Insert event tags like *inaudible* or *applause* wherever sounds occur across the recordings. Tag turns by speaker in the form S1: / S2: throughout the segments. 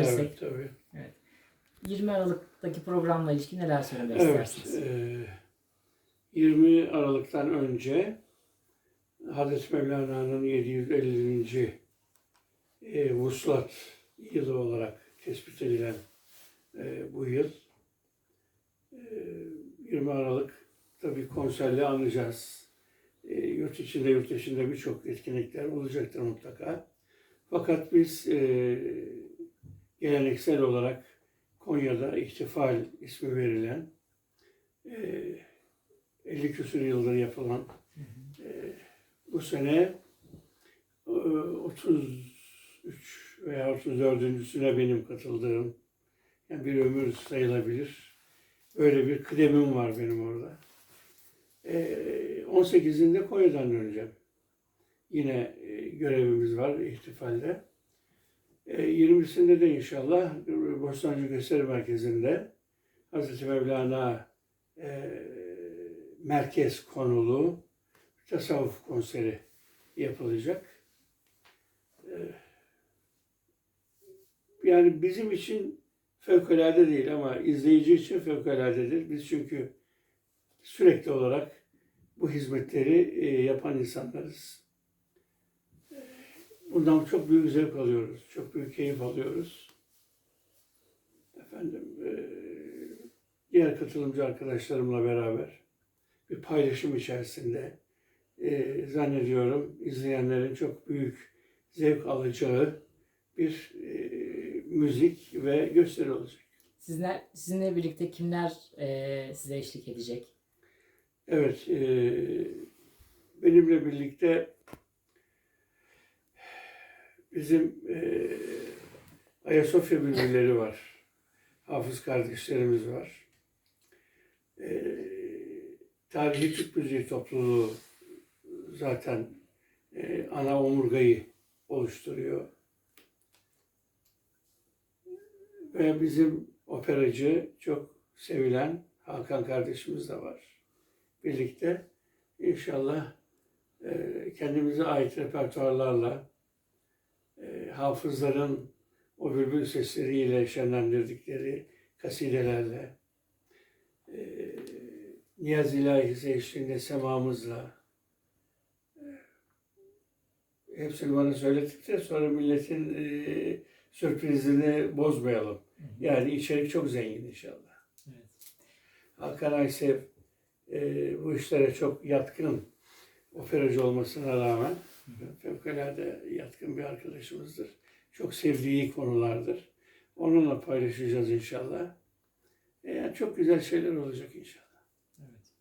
S1: alabilirsek.
S2: Evet, tabii.
S1: 20 Aralık'taki programla ilişkin neler söylemek
S2: Evet,
S1: istersiniz?
S2: e, 20 Aralık'tan önce Hazreti Mevlana'nın 750. E, vuslat yılı olarak tespit edilen e, bu yıl. E, 20 Aralık tabii konserle anacağız. E, yurt içinde, yurt dışında birçok etkinlikler olacaktır mutlaka. Fakat biz e, geleneksel olarak Konya'da ihtifal ismi verilen e, 50 küsur yıldır yapılan e, bu sene e, 33 veya 34.süne benim katıldığım yani bir ömür sayılabilir. Öyle bir kıdemim var benim orada. E, 18'inde Konya'dan döneceğim. Yine e, görevimiz var ihtifalde. E, 20'sinde de inşallah Bostancı Gösteri Merkezi'nde Hazreti Mevlana e, merkez konulu tasavvuf konseri yapılacak. E, yani bizim için fevkalade değil ama izleyici için fevkaladedir. Biz çünkü sürekli olarak bu hizmetleri e, yapan insanlarız. Bundan çok büyük zevk alıyoruz. Çok büyük keyif alıyoruz. Efendim, eee, diğer katılımcı arkadaşlarımla beraber bir paylaşım içerisinde eee, zannediyorum izleyenlerin çok büyük zevk alacağı bir eee, müzik ve gösteri olacak.
S1: Sizler, sizinle birlikte kimler e, size eşlik edecek?
S2: Evet, eee, benimle birlikte bizim eee Ayasofya bülbülleri var. Hafız kardeşlerimiz var. Eee Tarihi Türk Müziği Topluluğu zaten eee, ana omurgayı oluşturuyor. Ve bizim operacı çok sevilen Hakan kardeşimiz de var. Birlikte inşallah eee, kendimize ait repertuarlarla eee, hafızların o bülbül sesleriyle şenlendirdikleri kasidelerle eee Niyaz ilahisi eşliğinde semamızla eee, hepsini bana söyledik de sonra milletin eee, sürprizini bozmayalım. Yani içerik çok zengin inşallah.
S1: Evet.
S2: Hakan Aysev eee, bu işlere çok yatkın operacı olmasına rağmen fevkalade yatkın bir arkadaşımızdır. Çok sevdiği konulardır. Onunla paylaşacağız inşallah. E, Yani çok güzel şeyler olacak inşallah.
S1: Evet.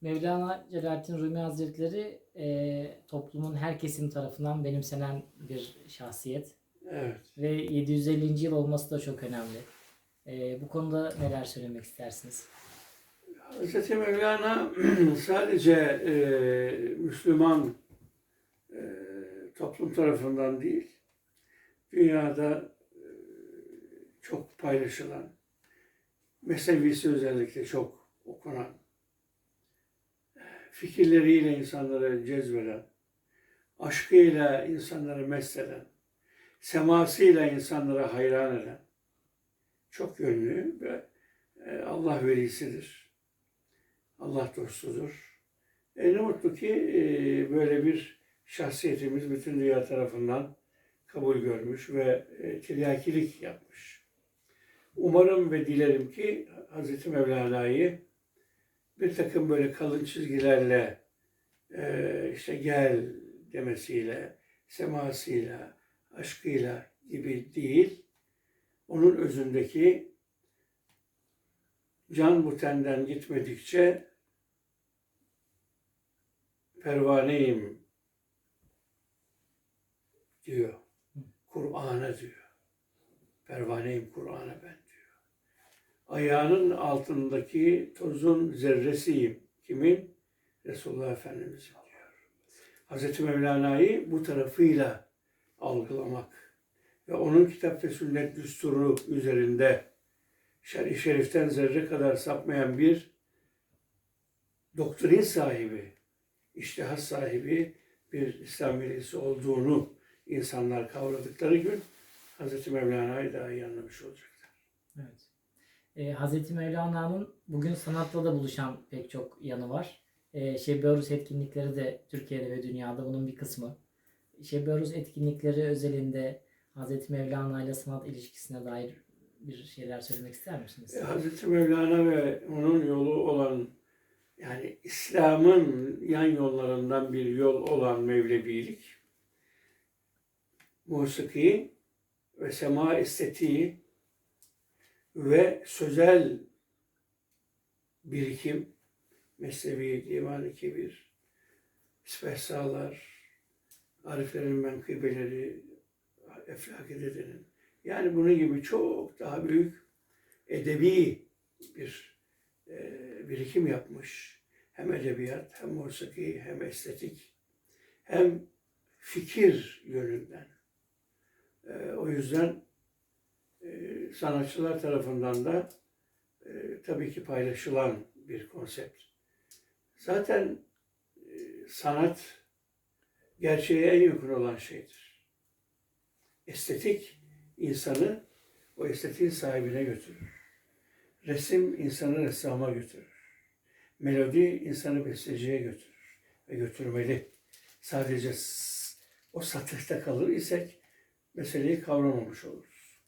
S1: Mevlana Celaleddin Rumi Hazretleri e, toplumun her kesim tarafından benimsenen bir şahsiyet.
S2: Evet.
S1: Ve 750. yıl olması da çok önemli. E, bu konuda neler söylemek istersiniz?
S2: Hz. Mevlana *clears throat* sadece e, Müslüman toplum tarafından değil, dünyada e, çok paylaşılan, mesevisi özellikle çok okunan, e, fikirleriyle insanları cezbeden, aşkıyla insanları mesleden, semasıyla insanlara hayran eden, çok yönlü ve e, Allah velisidir. Allah dostudur. E, ne mutlu ki böyle bir şahsiyetimiz bütün dünya tarafından kabul görmüş ve e, tiryakilik yapmış. Umarım ve dilerim ki Hz. Mevlana'yı bir takım böyle kalın çizgilerle e, işte gel demesiyle, semasıyla, aşkıyla gibi değil, onun özündeki can bu tenden gitmedikçe pervaneyim diyor. Kur'an'a diyor. Pervaneyim Kur'an'a ben diyor. Ayağının altındaki tozun zerresiyim. Kimin? Resulullah Efendimiz'in diyor. Hazreti Mevlana'yı bu tarafıyla algılamak ve onun kitap ve sünnet düsturu üzerinde şer-i şeriften zerre kadar sapmayan bir doktrin sahibi, iştihas sahibi bir İslam velisi olduğunu insanlar kavradıkları gün Hazreti Mevlana'yı daha iyi anlamış olacaklar.
S1: Evet. Ee, Hazreti Mevlana'nın bugün sanatla da buluşan pek çok yanı var. Ee, Şebi Aruz etkinlikleri de Türkiye'de ve dünyada bunun bir kısmı. Şebi Aruz etkinlikleri özelinde Hazreti Mevlana ile sanat ilişkisine dair bir şeyler söylemek ister misiniz?
S2: E, Hazreti Mevlana ve onun yolu olan yani İslam'ın yan yollarından bir yol olan Mevlevilik, musiki ve sema estetiği ve sözel birikim, Mesnevi, Divan-ı Kebir, İspehsalar, Ariflerin menkıbeleri, Eflak-ı Dede'nin yani bunun gibi çok daha büyük edebi bir e, birikim yapmış. Hem edebiyat, hem musiki, hem estetik, hem fikir yönünden. E, o yüzden e, sanatçılar tarafından da e, tabii ki paylaşılan bir konsept. Zaten e, sanat gerçeğe en yakın olan şeydir. Estetik insanı o estetiğin sahibine götürür. Resim insanı ressama götürür. Melodi insanı besteciye götürür ve götürmeli. Sadece o satırda kalır isek meseleyi kavramamış oluruz.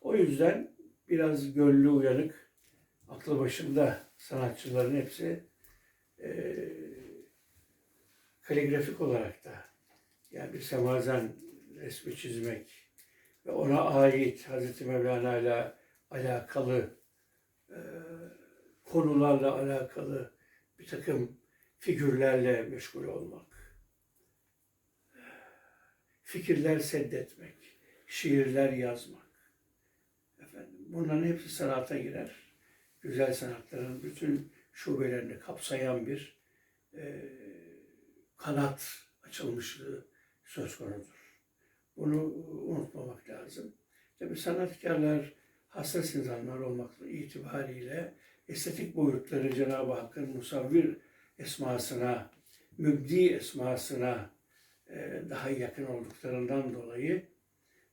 S2: O yüzden biraz gönlü uyanık, aklı başında sanatçıların hepsi eee kaligrafik olarak da yani bir semazen resmi çizmek ve ona ait Hazreti Mevlana ile alakalı e, konularla alakalı bir takım figürlerle meşgul olmak, fikirler seddetmek, şiirler yazmak. Efendim, bunların hepsi sanata girer. Güzel sanatların bütün şubelerini kapsayan bir e, kanat açılmışlığı söz konudur. Bunu unutmamak lazım. Tabi sanatkarlar hassas insanlar olmakla itibariyle estetik boyutları Cenab-ı Hakk'ın musavvir esmasına, mübdi esmasına e, daha yakın olduklarından dolayı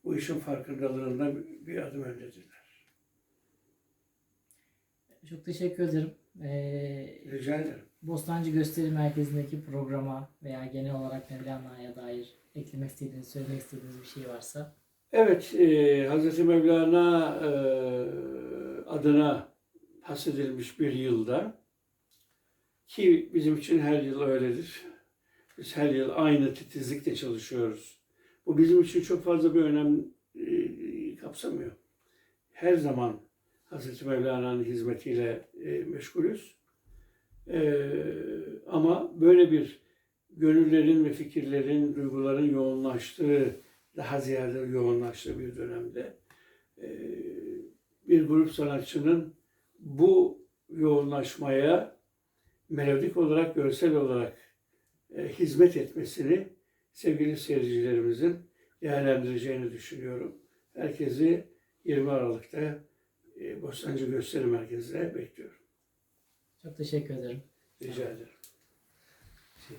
S2: bu işin farkındalığında bir adım öndedirler.
S1: Çok teşekkür ederim. Ee,
S2: Rica ederim.
S1: Bostancı Gösteri Merkezi'ndeki programa veya genel olarak Mevlana'ya dair eklemek istediğiniz, söylemek istediğiniz bir şey varsa.
S2: Evet, e, Hz. Mevlana e, adına hasredilmiş bir yılda ki bizim için her yıl öyledir. Biz her yıl aynı titizlikle çalışıyoruz. Bu bizim için çok fazla bir önem e, kapsamıyor. Her zaman Hz. Mevlana'nın hizmetiyle e, meşgulüz. E, ama böyle bir gönüllerin ve fikirlerin, duyguların yoğunlaştığı daha ziyade yoğunlaştığı bir dönemde e, bir grup sanatçının bu yoğunlaşmaya melodik olarak, görsel olarak e, hizmet etmesini sevgili seyircilerimizin değerlendireceğini düşünüyorum. Herkesi 20 Aralık'ta e, Bostancı Gösteri Merkezi'ne bekliyorum.
S1: Çok teşekkür ederim.
S2: Rica ederim.
S3: Şey,